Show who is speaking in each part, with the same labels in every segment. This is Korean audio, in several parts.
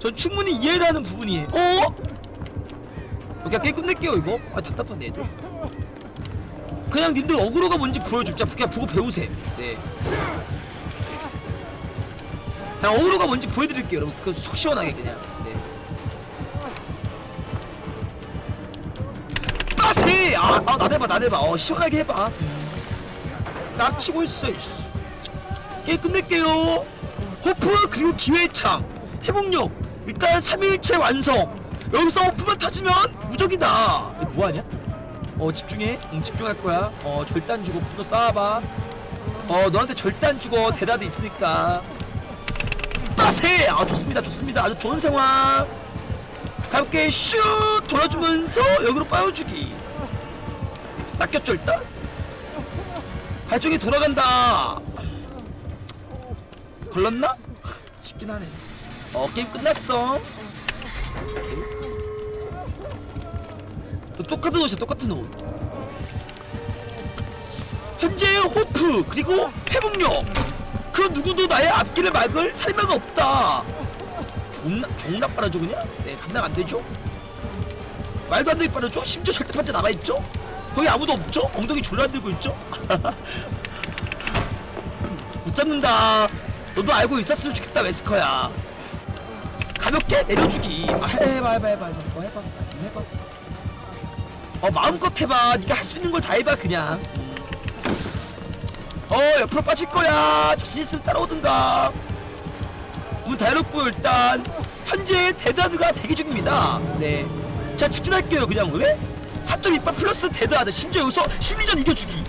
Speaker 1: 전 충분히 이해를 하는 부분이에요. 어? 그냥 게임 끝낼게요 이거. 아 답답하네 애들. 그냥 님들 어그로가 뭔지 진짜 그냥 보고 배우세요. 네. 그냥 어그로가 뭔지 보여드릴게요 여러분. 그속 시원하게 그냥. 네. 빠세! 아, 아 나대봐 나대봐. 어 시원하게 해봐. 딱 치고 있어 이씨. 게임 끝낼게요. 호프 그리고 기회창. 회복력 일단 3일체 완성. 여기서 호프만 터지면 무적이다. 이거 뭐하냐? 어 집중해. 응 집중할 거야. 어 절단 주고 분노 쌓아봐. 어 너한테 절단 주고 대답이 있으니까. 빠세! 아 좋습니다 좋습니다. 아주 좋은 상황. 가볍게 슛 돌아주면서 여기로 빠여주기. 낚였죠 일단? 발쪽이 돌아간다. 걸렸나? 쉽긴 하네 어 게임 끝났어 또 똑같은 옷이야 똑같은 옷 현재 호프 그리고 회복력 그 누구도 나의 앞길을 막을 살마가 없다 존나 존나 빠르죠 그냥? 네 감당 안 되죠? 말도 안 되게 빠르죠? 심지어 절대판자 나가있죠? 거기 아무도 없죠? 엉덩이 졸라 안 들고 있죠? 못 잡는다 너도 알고 있었으면 좋겠다 웨스커야 가볍게 내려주기. 아, 해봐 해봐 해봐 해봐. 어, 해봐 해봐. 어 마음껏 해봐. 네가 할 수 있는 걸 다 해봐 그냥. 어 옆으로 빠질 거야. 자신 있으면 따라오든가. 문다 열었고요 일단. 현재 데드하드가 대기 중입니다. 네자 직진할게요 그냥. 왜? 4.28 플러스 데드하드. 심지어 여기서 심리전 이겨주기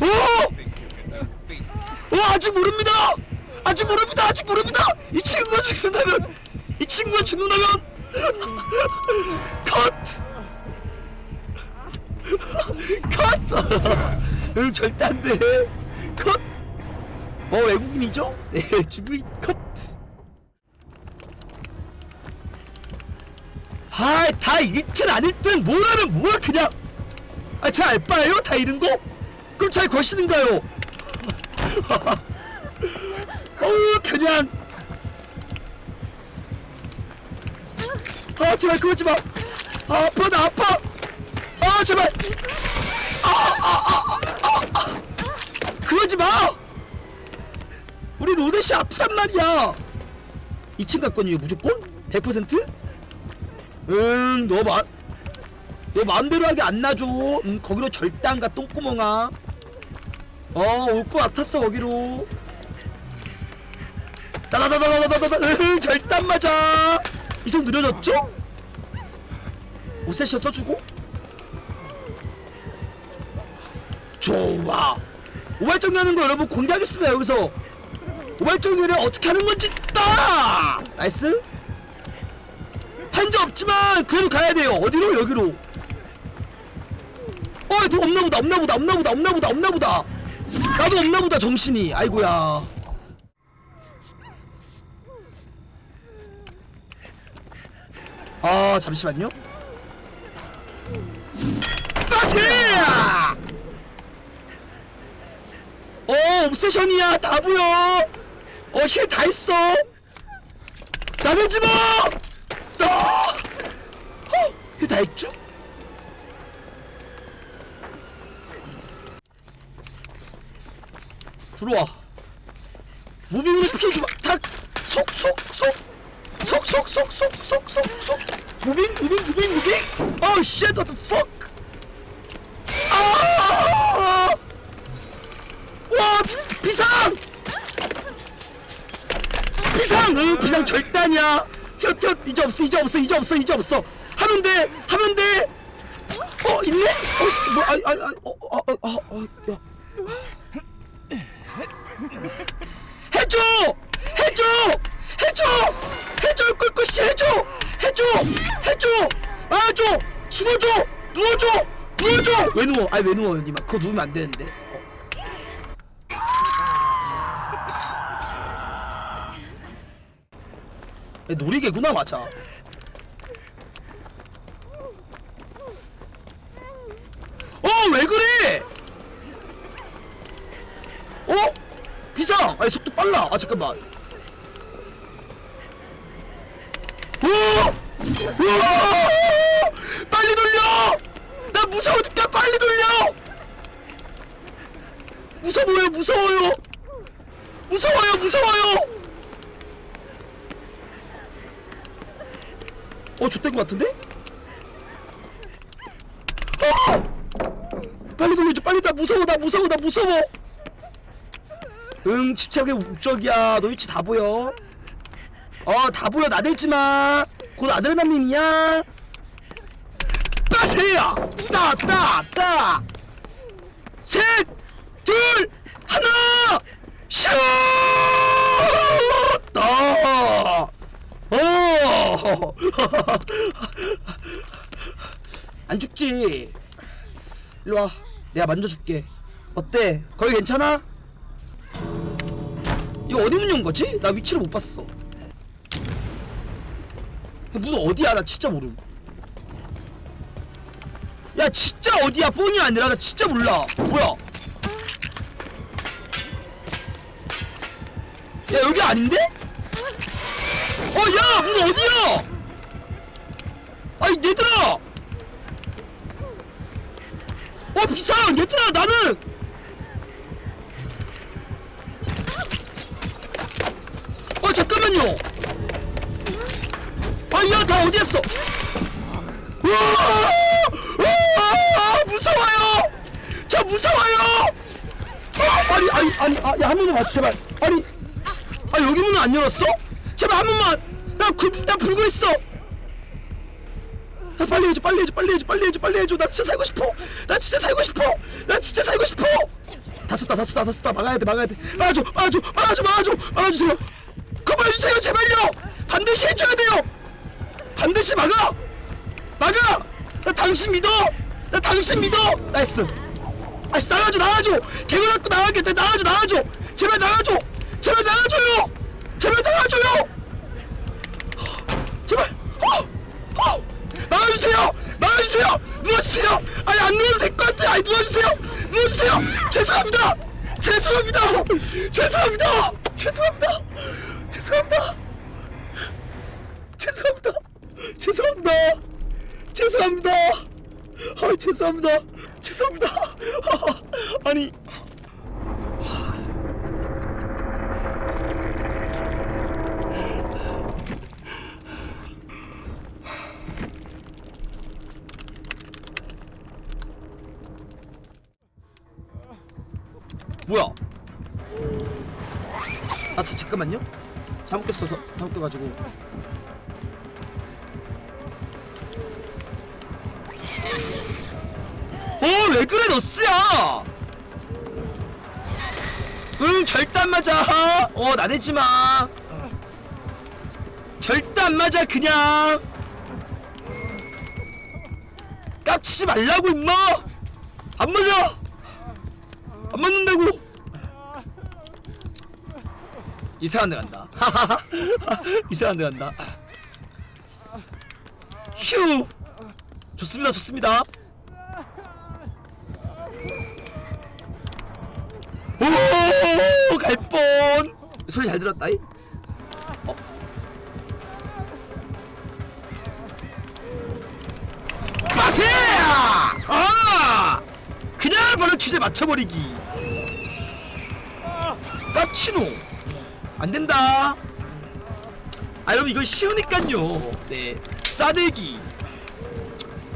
Speaker 1: 오! 오 아직 모릅니다 아직 모릅니다 아직 모릅니다 이 친구가 죽는다면 이 친구가 죽는다면 컷! 컷! 응 절대 안 돼 컷! 어 외국인이죠? 네 주부인 컷! 아이 다 1등 안 1등 뭐라면 뭐야 그냥 아제 알바예요 다 이런 거? 그럼 잘 거시는가요? 어우 그냥. 아 제발 그러지 마. 아, 아파 나 아파. 아 제발. 아아아아 그러지 마. 우리 로데시 아프단 말이야. 2층 갔거든요 무조건 100% 응너 마, 너 마음대로 하게 안 놔줘. 응 거기로 절대 안 가 똥구멍아 어올 것 같았어 거기로. 따다다다다다다다. 안 맞아. 이속 느려졌죠? 오세션 써주고. 좋아. 오발정리 하는 거 여러분 공개하겠습니다 여기서. 오발정리를 어떻게 하는 건지 따 나이스. 한자 없지만 그래도 가야 돼요. 어디로? 여기로. 어 누구 없나보다 없나보다 없나보다 없나보다 없나보다 나도 없나보다 정신이. 아이고야. 아 잠시만요. 빠세! 어 옵세션이야 다 보여. 어힐 다 했어. 나대지 마! 아! 어, 힐다 했죠? 들어와. 무빙으로 피해주마 탁속속속속속속속속속. 무빙 무빙 무빙 무빙. 어 shit what the fuck? 아! 와 비상! 비상! 응 비상 아니야. 튀어 이제 없어 이제 없어 이제 없어 이제 없어. 하면 돼 하면 돼어 있네? 어뭐 아니 아니 아니 어어어어야 해줘! 해줘! 해줘! 해줘 꿀꿀씨 해줘! 해줘! 해줘! 아줘! 숨어줘! 누워줘! 누워줘! 왜 누워? 아니 왜 누워요 니마 그거 누우면 안 되는데. 어. 야, 놀이개구나 맞아 빨라. 아 잠깐만. 오! 우와! 빨리 돌려! 나 무서우니까 빨리 돌려! 무서워요, 무서워요. 무서워요, 무서워요. 어, 좆된 것 같은데? 어! 빨리 돌려줘, 빨리 나 무서워, 나 무서워, 나 무서워. 응, 집착의 목적이야. 너 위치 다 보여. 어, 다 보여. 나대지 마. 곧 아드레날린이야. 빠세요! 따, 따, 따! 셋! 둘! 하나! 슛! 따! 어! 안 죽지? 일로 와. 내가 만져줄게. 어때? 거기 괜찮아? 이거 어디 문 연 거지? 나 위치를 못 봤어. 문 어디야? 나 진짜 모름. 야 진짜 어디야? 폰이 아니라 나 진짜 몰라. 뭐야? 야 여기 아닌데? 어 야 문 어디야? 아이 얘들아. 어 비상 얘들아 나는 잠깐만요. 아야 나 어디였어? 우와! 우와! 무서워요. 저 무서워요. 아, 아니 아니 아니 아, 야한 번만 봐줘 제발. 아니 아 여기 문은 안 열었어? 제발 한 번만. 나, 그, 나 불고 있어. 나 빨리 해줘 빨리 해줘 빨리 해줘 빨리 해줘 빨리 해줘 나 진짜 살고 싶어 나 진짜 살고 싶어 나 진짜 살고 싶어 다 쏟다 다 쏟다 다 쏟다 막아야 돼 막아야 돼 막아줘 막아줘 막아줘 막아줘 막아주세요 그만해주세요 제발요! 반드시 해줘야 돼요! 반드시 막아! 막아! 나 당신 믿어! 나 당신 믿어! 나이스! 아씨 나가줘 나가줘! 개그 갖고 나가겠다 나가줘 나가줘! 제발 나가줘! 제발 나가줘요! 제발 나가줘요! 제발! 어! 어! 나와주세요! 나와주세요! 누워주세요! 아니 안 누워도 될 것 같아 아니 누워주세요! 누워주세요! 죄송합니다! 죄송합니다! 죄송합니다! 죄송합니다 죄송합니다. 죄송합니다. 죄송합니다. 죄송합니다. 아 죄송합니다. 죄송합니다. 아, 아니. 뭐야? 아 자, 잠깐만요 잘못 꼈어서 잘못 껴가지고. 어왜 그래 너스야? 응 절대 안 맞아. 어 나대지마. 절대 안 맞아 그냥. 깝치지 말라고 임마. 안 맞아 이상한 데 간다. 이상한 데 간다. 휴! 좋습니다 좋습니다. 오 갈 뻔! 소리 잘 들었다이 어. 마세요 아! 그냥 바로 취재 맞춰버리기. 까치노 안 된다. 아 여러분 이거 쉬우니깐요. 네. 싸대기.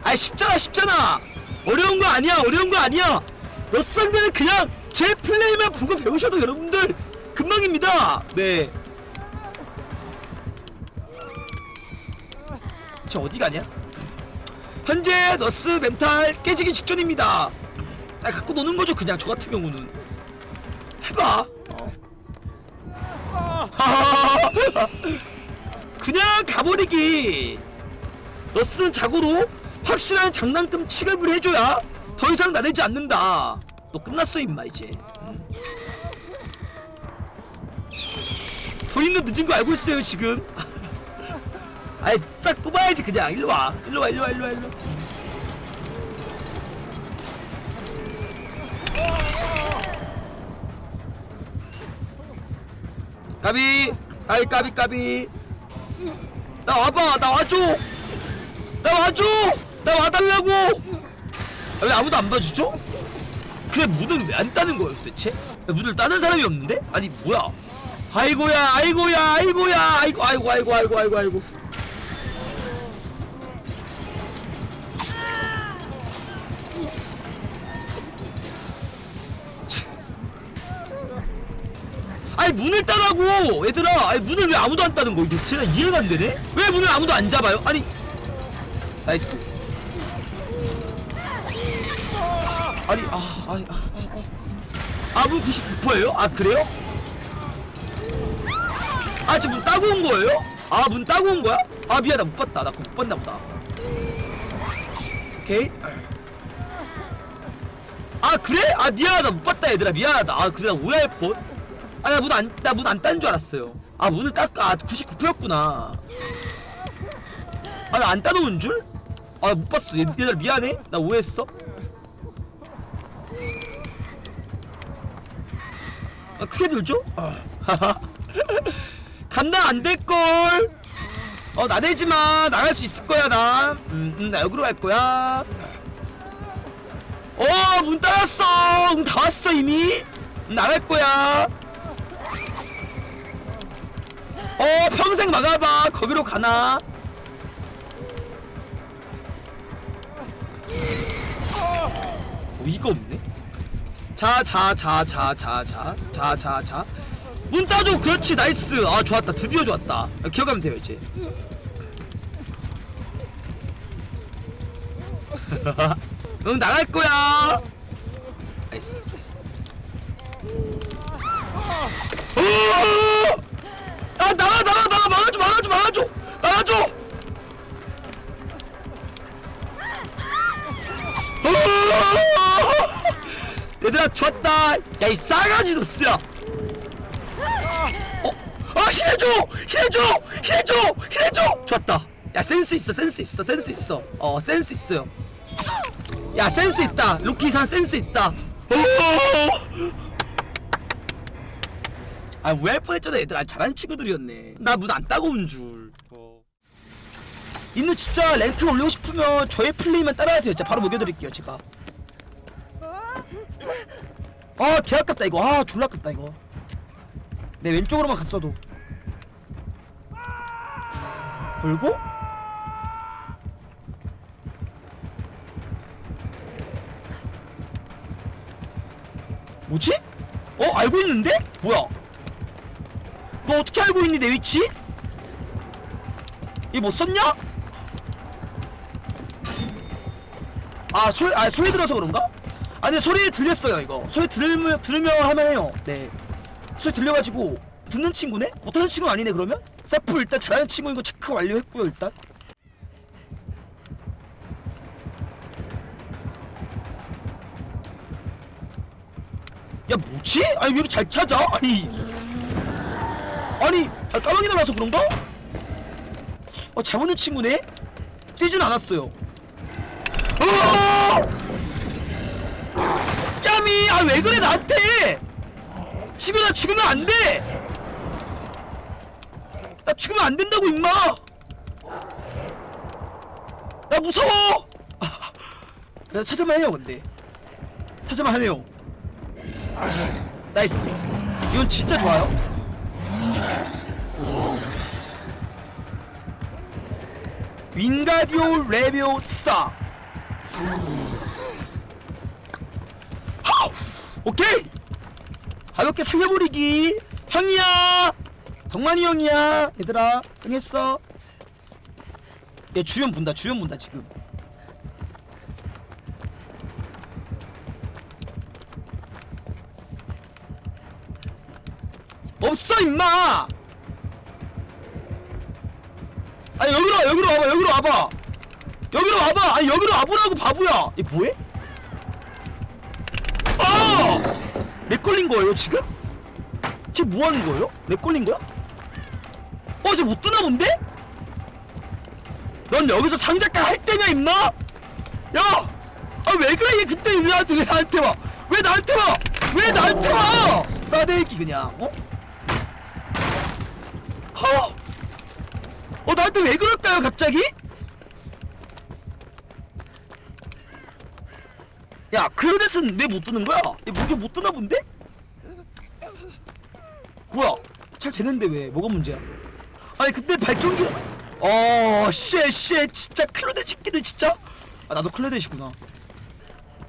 Speaker 1: 아 쉽잖아 쉽잖아. 어려운 거 아니야 어려운 거 아니야. 너 상대는 그냥 제 플레이만 보고 배우셔도 여러분들 금방입니다. 네. 저 어디 가냐? 현재 너스 멘탈 깨지기 직전입니다. 아 갖고 노는 거죠 그냥. 저 같은 경우는. 해봐. 어. 그냥 가버리기. 너스는 자고로 확실한 장난감 취급을 해줘야 더 이상 나대지 않는다. 너 끝났어 임마 이제. 응. 본인도 늦은 거 알고 있어요 지금. 아이 싹 뽑아야지 그냥. 일로와. 일로와 일로와 일로와 일로와 까비. 아이 까비 까비. 나 와봐. 나 와줘. 나 와줘. 나 와달라고. 아, 왜 아무도 안 봐주죠? 그래 문은 왜 안 따는 거예요 도대체? 문을 따는 사람이 없는데? 아니 뭐야? 아이고야 아이고야 아이고야. 아이고 아이고 아이고 아이고 아이고 아이고 아니 문을 따라고! 얘들아! 아니 문을 왜 아무도 안 따는 거야? 제가 이해가 안 되네? 왜 문을 아무도 안 잡아요? 아니 나이스. 아니 아 아니 아문 99%예요? 아 그래요? 아 지금 문 따고 온 거예요? 아 문 따고 온 거야? 아 미안하다. 못 봤다. 나 그거 못 봤나 보다. 오케이. 아 그래? 아 미안하다. 못 봤다 얘들아. 미안하다. 아 그래 나 오해할 뻔 아 나 문 안 나 문 안 딴 줄 알았어요. 아 문을 땄까 아 99%였구나. 아 나 안 따놓은 줄? 아 못 봤어. 얘, 얘들아 미안해? 나 오해했어? 아 크게 들죠? 아. 감당 안 될걸. 어 나대지 마. 나갈 수 있을 거야 나 음, 음, 나 여기로 갈 거야. 어 문 따랐어. 응, 다 왔어 이미. 음, 나갈 거야 어 평생 막아봐. 거기로 가나? 어, 이거 없네? 자자자자자자자 자자. 문 따줘. 그렇지. 나이스. 아 좋았다. 드디어 좋았다. 아, 기억하면 돼요 이제. 응 나갈 거야. 나이스 나가 나가 나가 막아줘 막아줘 막아줘. 막아줘. 오! 얘들아 좋았다. 야 이 싸가지 노스야. 어? 아 힐해줘! 힐해줘! 힐해줘! 힐해줘! 좋았다. 야 센스 있어 센스 있어 센스 있어. 어 센스 있어요. 야 센스 있다. 루키 상 센스 있다. 오! 아, 왜 할 뻔했잖아, 얘들. 아, 잘하는 친구들이었네. 나 문 안 따고 온 줄. 어. 인누 진짜 랭크 올리고 싶으면 저의 플레이만 따라하세요. 진짜 바로 먹여드릴게요, 제가. 아, 개 아깝다, 이거. 아, 졸라 아깝다, 이거. 내 왼쪽으로만 갔어도. 걸고? 뭐지? 어, 알고 있는데? 뭐야? 너 어떻게 알고 있니 내 위치? 이뭐 썼냐? 아 소리 아 소리 들어서 그런가? 아 근데 소리 들렸어요 이거 소리 들으면 들으면 하면 해요 네 소리 들려가지고 듣는 친구네? 못하는 친구는 아니네 그러면? 사프 일단 잘하는 친구인 거 체크 완료했고요 일단 야 뭐지? 아니 왜 이렇게 잘 찾아? 아니 아니 아, 까마귀 날라서 그런가? 어 잘못 는 친구네? 뛰진 않았어요. 어! 까미 아 왜 그래 나한테? 지금 나 죽으면 안돼! 나 죽으면 안 된다고 임마! 나 무서워! 나 찾아만 해요 근데. 찾아만 하네요. 나이스. 이건 진짜 좋아요 윙가디오 레비오사 하우! 오케이! 가볍게 살려버리기. 형이야! 덕만이 형이야! 얘들아 응했어? 얘 주연 본다 주연 본다 지금. 없어 임마 아니 여기로 와 여기로 와봐 여기로 와봐 여기로 와봐 아니 여기로 와보라고 바보야 얘 뭐해? 아! 렉 걸린 거예요 지금? 지금 뭐 하는 거예요? 렉 걸린 거야? 어 지금 못 뜨나 본데? 넌 여기서 상작가 할 때냐 임마? 야! 아 왜 그래 얘 그때 왜 나한테 왜 나한테 와? 왜 나한테 와? 왜 나한테 와? 싸대기 그냥 어? 어, 어 나한테 왜 그럴까요 갑자기? 야 클로넷은 왜 못 뜨는 거야? 얘 문제 못 뜨나 본데? 뭐야? 잘 되는데 왜? 뭐가 문제야? 아니 근데 발전기 어쉣쉣 진짜 클로넷 새끼들 진짜? 아 나도 클로넷이구나.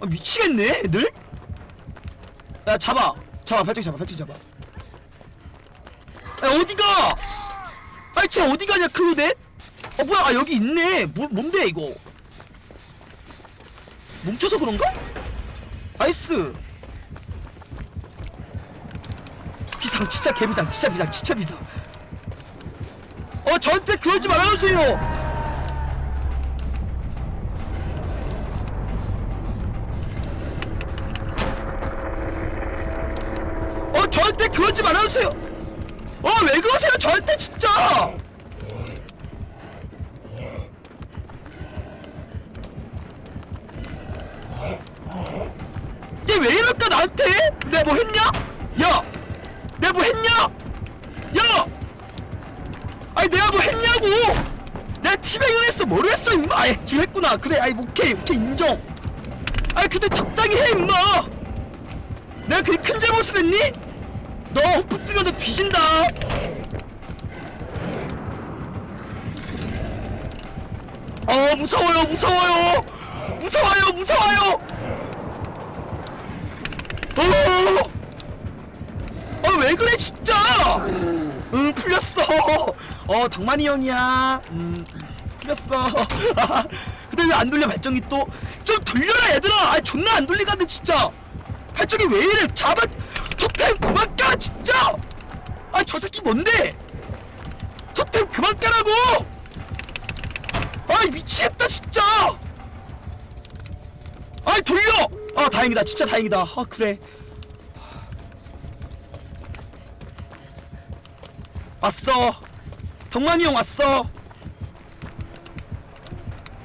Speaker 1: 아 미치겠네 애들? 야 잡아. 잡아 발전기 잡아 발전기 잡아. 야 어디가 아니 쟤 어디 가냐 클로넷 어 뭐야? 아 여기 있네. 뭐, 뭔데 이거? 뭉쳐서 그런가? 나이스. 비상 진짜 개비상 진짜 비상 진짜 비상. 어 저한테 그러지 말아주세요. 어 저한테 그러지 말아주세요 어왜 그러세요 저한테 진짜 얘 왜 이럴까 나한테? 내가 뭐 했냐? 야! 내가 뭐 했냐? 야! 아니 내가 뭐 했냐고! 내가 티백을 했어 뭐를 했어 임마 아이 지금 했구나 그래 아이 오케이 오케이 인정 아이 근데 적당히 해 임마 내가 그리 큰 잘못을 했니? 너 뜨면 너 뒤진다 어 무서워요 무서워요 무서워요 무서워요 어! 어, 왜 그래, 진짜! 응, 풀렸어! 어, 덕만이 형이야. 음, 풀렸어. 근데 왜 안 돌려, 발정이 또? 좀 돌려라, 얘들아! 아, 존나 안 돌리가는데, 진짜! 발정이 왜 이래? 잡아! 토템 그만 까, 진짜! 아, 저 새끼 뭔데? 토템 그만 까라고! 아이, 미치겠다, 진짜! 아이, 돌려! 아, 다행이다, 진짜 다행이다. 아, 그래. 왔어. 덕만이 형 왔어.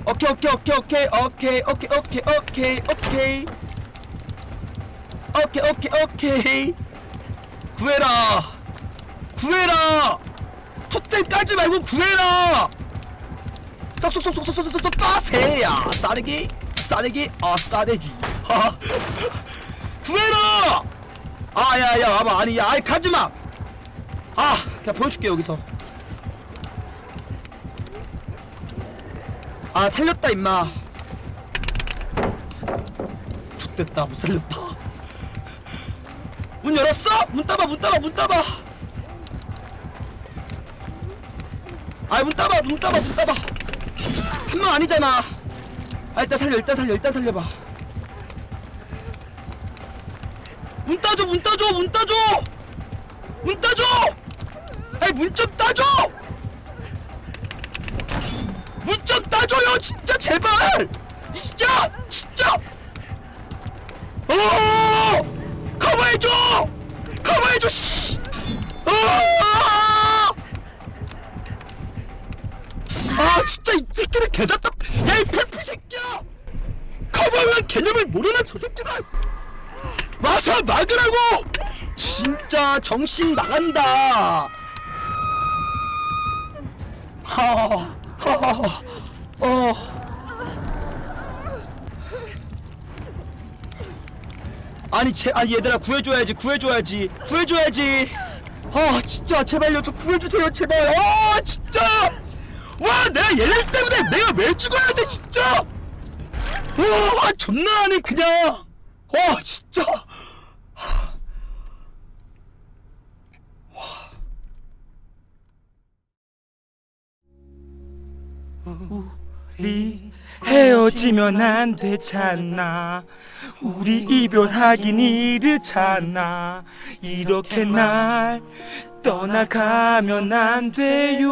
Speaker 1: 오케이 오케이 오케이 오케이 오케이 오케이 오케이 오케이 오케이 오케이 오케이 오케이. 구해라. 구해라. 토템 까지 말고 구해라. 쏙쏙쏙쏙쏙쏙쏙 빠세야. 싸대기 싸대기 아 싸대기. 하하. 구해라! 아야야 와봐. 아니 야 아이 가지마. 아 그냥 보여줄게 여기서. 아 살렸다 임마. X됐다 못 살렸다 문 열었어? 문 따봐 문 따봐 문 따봐 아문 따봐 문 따봐 문 따봐 한 명 아니잖아. 아 일단 살려 일단 살려 일단 살려봐. 문 따줘 문 따줘 문 따줘. 문 따줘. 아이 문 좀 따줘. 문 좀 따줘요 진짜 제발. 진짜 진짜. 어 커버해줘! 커버해줘 씨! 어! 아 진짜 이 새끼는 개답답 야 이 풀피 새끼야! 커버하는 개념을 모르는 저 새끼들! 와서 막으라고! 진짜 정신 나간다. 하하하. 어 아니 제 아니 얘들아 구해줘야지 구해줘야지 구해줘야지. 아 진짜 제발요 좀 구해주세요 제발. 아 진짜. 와 내가 얘네 때문에 내가 왜 죽어야 돼 진짜. 와 존나 하네 그냥. 와 진짜.
Speaker 2: 우리 헤어지면 안 되잖아. 우리 이별하긴 이르잖아. 이렇게 날 떠나가면 안 돼요